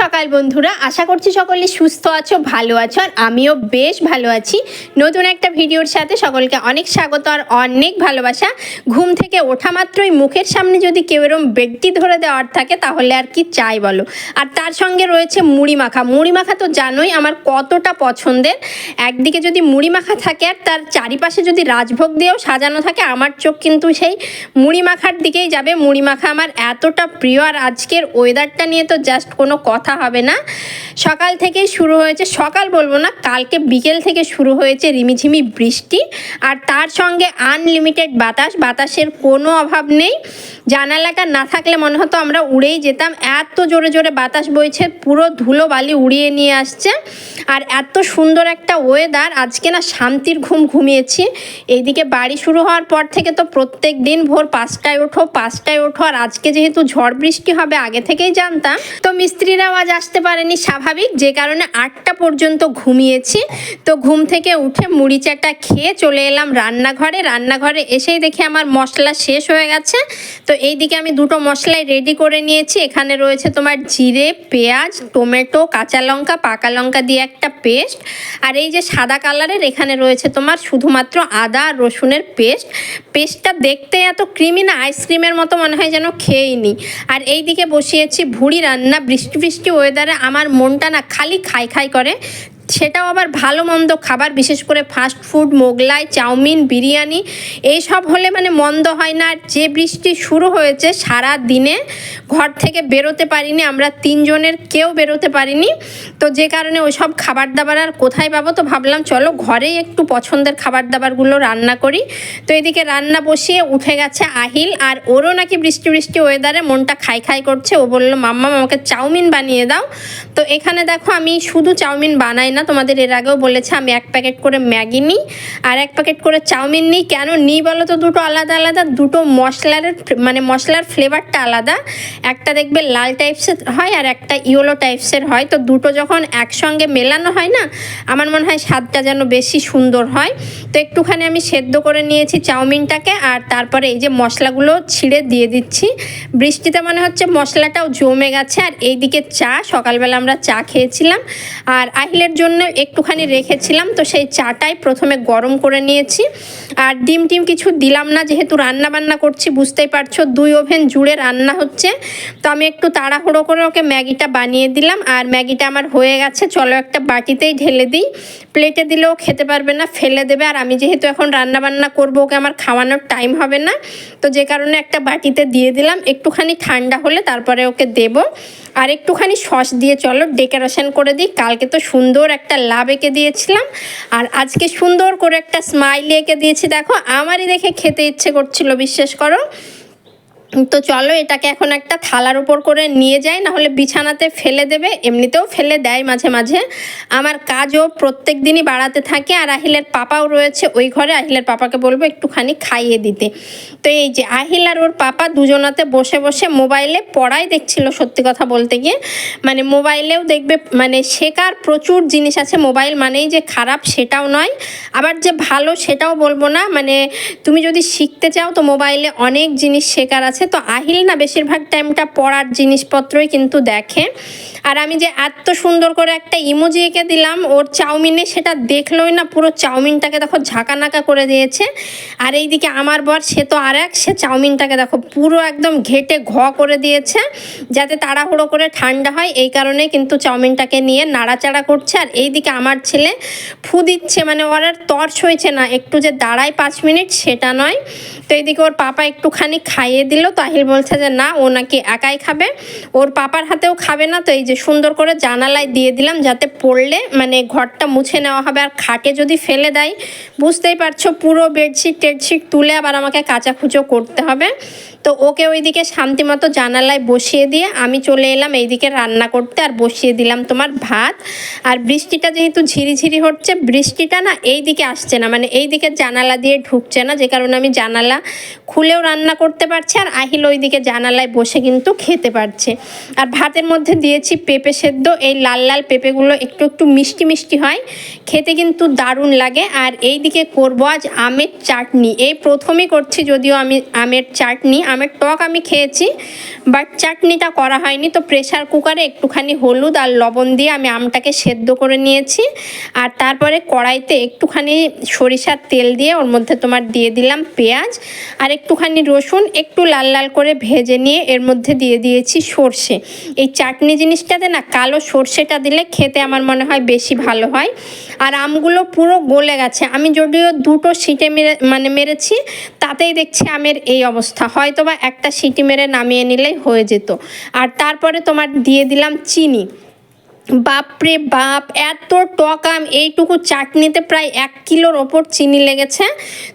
সকাল বন্ধুরা। আশা করছি সকলে সুস্থ আছো, ভালো আছো, আর আমিও বেশ ভালো আছি। নতুন একটা ভিডিওর সাথে সকলকে অনেক স্বাগত আর অনেক ভালোবাসা। ঘুম থেকে ওঠা মাত্রই মুখের সামনে যদি কেউ এরম ব্যক্তি ধরে দেওয়ার থাকে, তাহলে আর কি চাই বলো? আর তার সঙ্গে রয়েছে মুড়ি মাখা। মুড়ি মাখা তো জানোই আমার কতটা পছন্দের। একদিকে যদি মুড়ি মাখা থাকে আর তার চারিপাশে যদি রাজভোগ দিয়েও সাজানো থাকে, আমার চোখ কিন্তু সেই মুড়ি মাখার দিকেই যাবে। মুড়ি মাখা আমার এতটা প্রিয়, আর আজকের ওয়েদারটা নিয়ে তো জাস্ট কোনো কথা হবে না। সকাল থেকেই শুরু হয়েছে, সকাল বলব না, কালকে বিকেল থেকে শুরু হয়েছে রিমিঝিমি বৃষ্টি। আর তার সঙ্গে আনলিমিটেড বাতাস, বাতাসের কোনো অভাব নেই। জানালাটা না থাকলে মনে হতো আমরা উড়েই যেতাম। এত জোরে জোরে বাতাস বইছে, পুরো ধুলো বালি উড়িয়ে নিয়ে আসছে। আর এত সুন্দর একটা ওয়েদার আজকে না শান্তির ঘুম ঘুমিয়েছি। এইদিকে বাড়ি শুরু হওয়ার পর থেকে তো প্রত্যেক দিন ভোর পাঁচটায় ওঠো পাঁচটায় ওঠো। আর আজকে যেহেতু ঝড় বৃষ্টি হবে, আগে থেকেই জানতাম। তো মিস্ত্রিরাও আজ আসতে পারেনি স্বাভাবিক, যে কারণে আটটা পর্যন্ত ঘুমিয়েছি। তো ঘুম থেকে উঠে মুড়ি চাটা খেয়ে চলে এলাম রান্নাঘরে। রান্নাঘরে এসেই দেখি আমার মশলা শেষ হয়ে গেছে। তো এইদিকে আমি দুটো মশলাই রেডি করে নিয়েছি। এখানে রয়েছে তোমার জিরে, পেঁয়াজ, টমেটো, কাঁচা লঙ্কা, পাকা লঙ্কা দিয়ে একটা পেস্ট। আর এই যে সাদা কালারের এখানে রয়েছে তোমার শুধুমাত্র আদা রসুনের পেস্ট। পেস্টটা দেখতে এত ক্রিমি না, আইসক্রিমের মতো মনে হয় যেন খেয়েই নি। আর এই দিকে বসিয়েছি ভুড়ি রান্না, বৃষ্টি বৃষ্টি ওয়েদারে আমার মনটা না খালি খাই খাই করে। সেটাও আবার ভালো মন্দ খাবার, বিশেষ করে fast food Mughlai, chow mein, biryani এই সব হলে মানে মন্দ হয় না। আর যে বৃষ্টি শুরু হয়েছে সারা দিনে ঘর থেকে বেরোতে পারিনি, আমরা তিনজনের কেউ বেরোতে পারিনি। তো যে কারণে ওই সব খাবার দাবার আর কোথায় পাবো? তো ভাবলাম চলো ঘরেই একটু পছন্দের খাবার দাবারগুলো রান্না করি। তো এদিকে রান্না বসিয়ে উঠে গেছে আহিল, আর ওরও নাকি বৃষ্টি বৃষ্টি ওয়েদারে মনটা খাই খাই করছে। ও বলল, মাম্মা, আমাকে চাউমিন বানিয়ে দাও। তো এখানে দেখো আমি শুধু চাউমিন বানাই না তোমাদের এর আগেও বলেছে আমি এক প্যাকেট করে ম্যাগি নিই আর এক প্যাকেট করে চাউমিন নিই। কেন নিই বলো তো? দুটো আলাদা আলাদা, দুটো মশলার মানে মশলার ফ্লেভারটা আলাদা। একটা দেখবে লাল টাইপসের হয় আর একটা ইয়েলো টাইপসের হয়। তো দুটো যখন একসঙ্গে মেলানো হয় না, আমার মনে হয় স্বাদটা যেন বেশি সুন্দর হয়। তো একটুখানি আমি সেদ্ধ করে নিয়েছি চাউমিনটাকে আর তারপরে এই যে মশলাগুলো ছিঁড়ে দিয়ে দিচ্ছি। বৃষ্টিতে মনে হচ্ছে মশলাটাও জমে গেছে। আর এইদিকে চা, সকালবেলা আমরা চা খেয়েছিলাম। আর আহিলের জন্য একটুখানি রেখেছিলাম, তো সেই চাটাই প্রথমে গরম করে নিয়েছি। আর ডিম টিম কিছু দিলাম না, যেহেতু রান্না বান্না করছি, বুঝতেই পারছ, দুই ওভেন জুড়ে রান্না হচ্ছে। তো আমি একটু তাড়াহুড়ো করে ওকে ম্যাগিটা বানিয়ে দিলাম, আর ম্যাগিটা আমার হয়ে গেছে, চলো একটা বাটিতেই ঢেলে দিই। প্লেটে দিলেও খেতে পারবে না, ফেলে দেবে, আর আমি যেহেতু এখন রান্না বান্না করব, ওকে আমার খাওয়ানোর টাইম হবে না। তো যে কারণে একটা বাটিতে দিয়ে দিলাম, একটুখানি ঠান্ডা হলে তারপরে ওকে দেব। আর একটুখানি সস দিয়ে চলো ডেকোরেশন করে দিই। কালকে তো সুন্দর একটা লাভ এঁকে দিয়েছিলাম। আর আজকে সুন্দর করে একটা স্মাইল এঁকে দিয়েছি। দেখো, আমারই দেখে খেতে ইচ্ছে করছিল, বিশ্বাস করো। তো চলো এটাকে এখন একটা থালার উপর করে নিয়ে যাই, নাহলে বিছানাতে ফেলে দেবে, এমনিতেও ফেলে দেয় মাঝে মাঝে। আমার কাজও প্রত্যেক দিনই বাড়াতে থাকে, আর আহিলের পাপাও রয়েছে ওই ঘরে, আহিলের পাপাকে বলব একটুখানি খাইয়ে দিতে। তো এই যে আহিল আর ওর পাপা দুজনাতে বসে বসে মোবাইলে পড়াই দেখছিল সত্যি কথা বলতে গিয়ে। মানে মোবাইলেও দেখবে মানে শেখার প্রচুর জিনিস আছে, মোবাইল মানেই যে খারাপ সেটাও নয়। আবার যে ভালো সেটাও বলব না মানে তুমি যদি শিখতে চাও তো মোবাইলে অনেক জিনিস শেখার আছে তো আহিল না বেশিরভাগ টাইমটা পড়ার জিনিসপত্রই কিন্তু দেখে। আর আমি যে এত সুন্দর করে একটা ইমোজি এঁকে দিলাম, ওর চাউমিনে সেটা দেখলোই না পুরো চাউমিনটাকে দেখো ঝাঁকানাকা করে দিয়েছে। আর এইদিকে আমার বর, সে তো আর এক, সে চাউমিনটাকে দেখো পুরো একদম ঘেটে ঘ করে দিয়েছে, যাতে তাড়াহুড়ো করে ঠান্ডা হয়। এই কারণে কিন্তু চাউমিনটাকে নিয়ে নাড়াচাড়া করছে। আর এইদিকে আমার ছেলে ফু দিচ্ছে মানে ওর আর তর্স হয়েছে না, একটু যে দাঁড়ায় পাঁচ মিনিট সেটা নয়। তো এইদিকে ওর পাপা একটুখানি খাইয়ে দিল তাহিল বলছে যে, না, ও নাকি একাই খাবে। ওর পাপার হাতেও খাবে না। তো এই যে সুন্দর করে জানালায় দিয়ে দিলাম যাতে পড়লে মানে ঘরটা মুছে নেওয়া হবে আর খাটে যদি ফেলে দেয়, বুঝতেই পারছ, পুরো বেডশিট টেডশিট তুলে আবার আমাকে কাঁচা খুঁচো করতে হবে। তো ওকে ওইদিকে শান্তি মতো জানালায় বসিয়ে দিয়ে আমি চলে এলাম এইদিকে রান্না করতে আর বসিয়ে দিলাম তোমার ভাত। আর বৃষ্টিটা যেহেতু ঝিরিঝিরি হচ্ছে, বৃষ্টিটা না এই দিকে আসছে না মানে এই দিকে জানালা দিয়ে ঢুকছে না, যে কারণে আমি জানালা খুলেও রান্না করতে পারছি আর আহিল ওইদিকে জানালায় বসে কিন্তু খেতে পারছে। আর ভাতের মধ্যে দিয়েছি পেঁপে সেদ্ধ, এই লাল লাল পেঁপেগুলো একটু একটু মিষ্টি মিষ্টি হয়, খেতে কিন্তু দারুণ লাগে। আর এই দিকে করব আজ আমের চাটনি, এই প্রথমই করছি যদিও আমি আমের চাটনি আমের টক আমি খেয়েছি বাট চাটনিটা করা হয়নি, তো প্রেশার কুকারে একটুখানি হলুদ আর লবণ দিয়ে আমি আমটাকে সেদ্ধ করে নিয়েছি। আর তারপরে কড়াইতে একটুখানি সরিষার তেল দিয়ে ওর মধ্যে তোমার দিয়ে দিলাম পেঁয়াজ আর একটুখানি রসুন একটু লাল লাল করে ভেজে নিয়ে এর মধ্যে দিয়ে দিয়েছি সর্ষে। এই চাটনি জিনিসটাতে না কালো সর্ষেটা দিলে খেতে আমার মনে হয় বেশি ভালো হয়। আর আমগুলো পুরো গলে গেছে। আমি যদিও দুটো সিটে মেরে মানে মেরেছি, তাতেই দেখছি আমের এই অবস্থা। হয়তো বা একটা সিটি মেরে নামিয়ে নিলেই হয়ে যেত। আর তারপরে তোমার দিয়ে দিলাম চিনি। বাপরে বাপ, এত টক আম, এইটুকু চাটনিতে প্রায় এক কিলোর ওপর চিনি লেগেছে।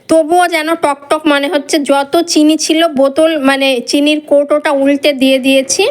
তবুও যেন টক টক মনে হচ্ছে, যত চিনি ছিল বোতল মানে চিনির কৌটোটা উল্টে দিয়ে দিয়েছি।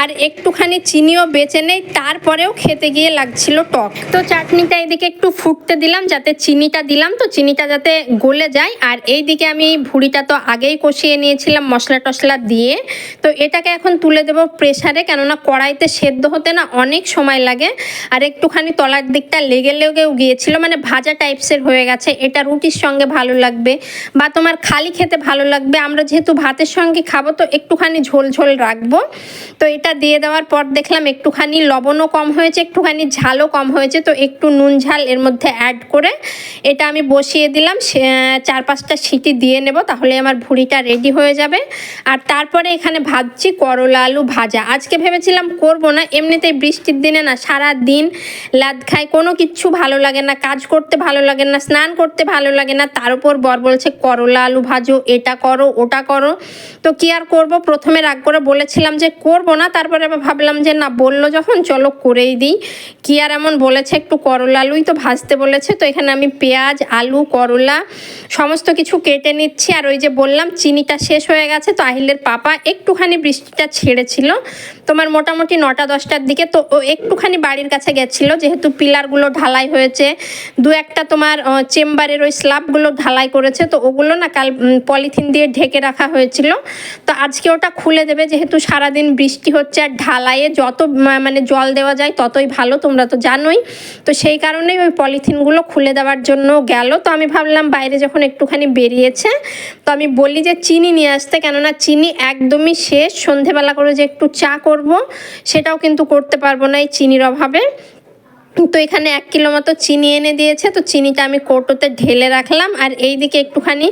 আর একটুখানি চিনিও বেঁচে নেই, তারপরেও খেতে গিয়ে লাগছিল টক। তো চাটনিটা এদিকে একটু ফুটতে দিলাম, যাতে চিনিটা দিলাম, তো চিনিটা যাতে গলে যায়। আর এইদিকে আমি ভুড়িটা তো আগেই কষিয়ে নিয়েছিলাম মশলা টশলা দিয়ে। তো এটাকে এখন তুলে দেবো প্রেসারে, কেননা কড়াইতে সেদ্ধ হতে না অনেক সময় লাগে। আর একটুখানি তলার দিকটা লেগে লেগেও গিয়েছিল মানে ভাজা টাইপসের হয়ে গেছে। এটা রুটির সঙ্গে ভালো লাগবে বা তোমার খালি খেতে ভালো লাগবে। আমরা যেহেতু ভাতের সঙ্গে খাব, তো একটুখানি ঝোল ঝোল রাখব। তো এটা দিয়ে দেওয়ার পর দেখলাম একটুখানি লবণও কম হয়েছে, একটুখানি ঝালও কম হয়েছে। তো একটু নুন ঝাল এর মধ্যে অ্যাড করে এটা আমি বসিয়ে দিলাম। চার পাঁচটা সিটি দিয়ে নেব, তাহলে আমার ভুড়িটা রেডি হয়ে যাবে। আর তারপরে এখানে ভাবছি করলা আলু ভাজা। আজকে ভেবেছিলাম করব না, এমনিতেই বৃষ্টির দিনে না সারা দিন লাদ খাই কোনো কিচ্ছু ভালো লাগে না, কাজ করতে ভালো লাগে না, স্নান করতে ভালো লাগে না, তার উপর বর বলছে, করলা, আলু ভাজো, এটা করো, ওটা করো। তো কি আর করব? প্রথমে রাগ করে বলেছিলাম যে, করব না। তারপরে আবার ভাবলাম যে, না, বলল যখন, চলো করেই দিই। কি আর এমন বলেছে, একটু করলা, আলুই তো ভাজতে বলেছে, তো এখানে আমি পেঁয়াজ, আলু, করলা, সমস্ত কিছু কেটে নিচ্ছি। আর ওই যে বললাম, চিনিটা শেষ হয়ে গেছে, তো আহিলের পাপা একটুখানি বৃষ্টিটা ছেড়েছিল। তোমার মোটামুটি নটা, দশটার দিকে, তো ও একটুখানি বাড়ির কাছে গেছিল, যেহেতু পিলারগুলো ঢালাই হয়েছে। দু একটা তোমার চেম্বারের ওই স্ল্যাবগুলো ঢালাই করেছে, তো ওগুলো না কাল পলিথিন দিয়ে ঢেকে রাখা হয়েছিল। তো আজকে ওটা খুলে দেবে, যেহেতু সারাদিন বৃষ্টি হচ্ছে আর ঢালাইয়ে যত মানে জল দেওয়া যায় ততই ভালো, তোমরা তো জানোই। তো সেই কারণেই ওই পলিথিনগুলো খুলে দেওয়ার জন্য গেল। তো আমি ভাবলাম বাইরে যখন একটুখানি বেরিয়েছে, তো আমি বলি যে চিনি নিয়ে আসতে, কেননা চিনি একদমই শেষ। সন্ধেবেলা করে যে একটু চা করব, সেটাও কিন্তু করতে পারব না। এই চিনির অভাবে। তো এখানে এক কিলো মতো চিনি এনে দিয়েছে। তো চিনিটা আমি কৌটোতে ঢেলে রাখলাম। আর এই দিকে একটুখানি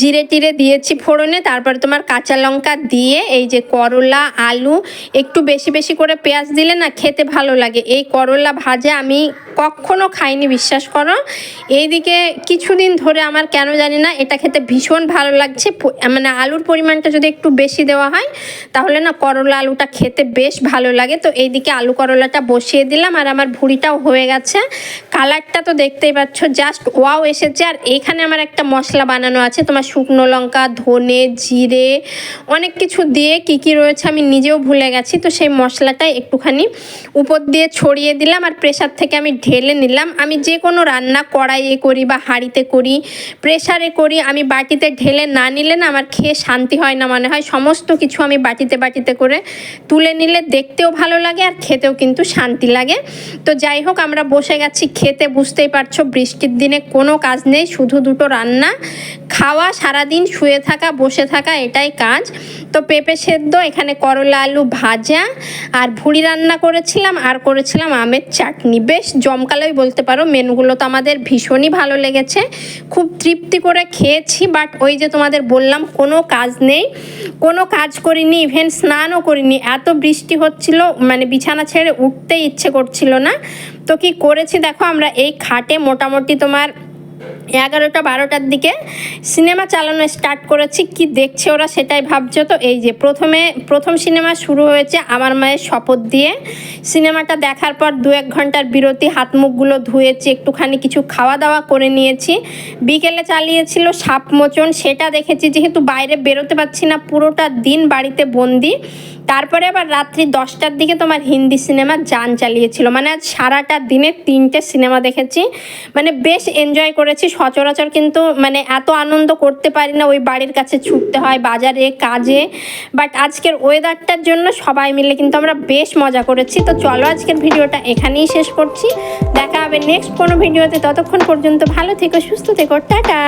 জিরে টিরে দিয়েছি ফোড়নে। তারপর তোমার কাঁচা লঙ্কা দিয়ে এই যে করলা, আলু, একটু বেশি বেশি করে পেঁয়াজ দিলে না খেতে ভালো লাগে। এই করলা ভাজা আমি কখনো খাইনি, বিশ্বাস করো। এইদিকে কিছুদিন ধরে আমার কেন জানি না, এটা খেতে ভীষণ ভালো লাগছে। মানে আলুর পরিমাণটা যদি একটু বেশি দেওয়া হয়, তাহলে না করলা আলুটা খেতে বেশ ভালো লাগে। তো এইদিকে আলু করলাটা বসিয়ে দিলাম আর আমার ভুড়িটাও হয়ে গেছে। কালারটা তো দেখতেই পাচ্ছ, জাস্ট ওয়াও এসেছে। আর এইখানে আমার একটা মশলা বানানো আছে, তোমার শুকনো লঙ্কা, ধনে, জিরে, অনেক কিছু দিয়ে কি কি রয়েছে আমি নিজেও ভুলে গেছি। তো সেই মশলাটাই একটুখানি উপর দিয়ে ছড়িয়ে দিলাম আর প্রেসার থেকে আমি ঢেলে নিলাম। আমি যে কোনো রান্না কড়াইয়ে করি বা হাঁড়িতে করি, প্রেসারে করি, আমি বাটিতে ঢেলে না নিলে না আমার খেয়ে শান্তি হয় না মনে হয়। সমস্ত কিছু আমি বাটিতে বাটিতে করে তুলে নিলে দেখতেও ভালো লাগে আর খেতেও কিন্তু শান্তি লাগে। তো যাই হোক, আমরা বসে গেছি খেতে, বুঝতেই পারছ বৃষ্টির দিনে কোনো কাজ নেই, শুধু দুটো রান্না। খাওয়া, সারাদিন শুয়ে থাকা, বসে থাকা, এটাই কাজ। তো পেঁপে সেদ্ধ, এখানে করলা, আলু ভাজা আর ভুড়ি রান্না করেছিলাম আর করেছিলাম আমের চাটনি। বেশ জমকালোই বলতে পারো, মেনুগুলো তো আমাদের ভীষণই ভালো লেগেছে। খুব তৃপ্তি করে খেয়েছি, বাট ওই যে তোমাদের বললাম, কোনো কাজ নেই। কোনো কাজ করিনি, ইভেন স্নানও করিনি। এত বৃষ্টি হচ্ছিল মানে বিছানা ছেড়ে উঠতেই ইচ্ছে করছিল না। তো কি করেছি দেখো, আমরা এই খাটে মোটামুটি তোমার এগারোটা, বারোটার দিকে সিনেমা চালানো স্টার্ট করেছি। কি দেখছে ওরা সেটাই ভাবছ তো? এই যে প্রথমে, প্রথম সিনেমা শুরু হয়েছে আমার মায়ের শপথ দিয়ে। সিনেমাটা দেখার পর দু এক ঘণ্টার বিরতি হাত মুখগুলো ধুয়েছি, একটুখানি কিছু খাওয়া দাওয়া করে নিয়েছি। বিকেলে চালিয়েছিল সাপ মোচন, সেটা দেখেছি যেহেতু বাইরে বেরোতে পারছি না, পুরোটা দিন বাড়িতে বন্দি। তারপরে আবার রাত্রি দশটার দিকে তোমার হিন্দি সিনেমা যান চালিয়েছিল। মানে আজ সারাটা দিনে তিনটে সিনেমা দেখেছি। মানে বেশ এনজয় করেছি সচরাচর কিন্তু মানে এত আনন্দ করতে পারি না, ওই বাড়ির কাছে ছুটতে হয়, বাজারে, কাজে। বাট আজকের ওয়েদারটার জন্য সবাই মিলে কিন্তু আমরা বেশ মজা করেছি। তো চলো আজকের ভিডিওটা এখানেই শেষ করছি। দেখা হবে নেক্সট কোনো ভিডিওতে। ততক্ষণ পর্যন্ত ভালো থেকো, সুস্থ থেকো। টাটা!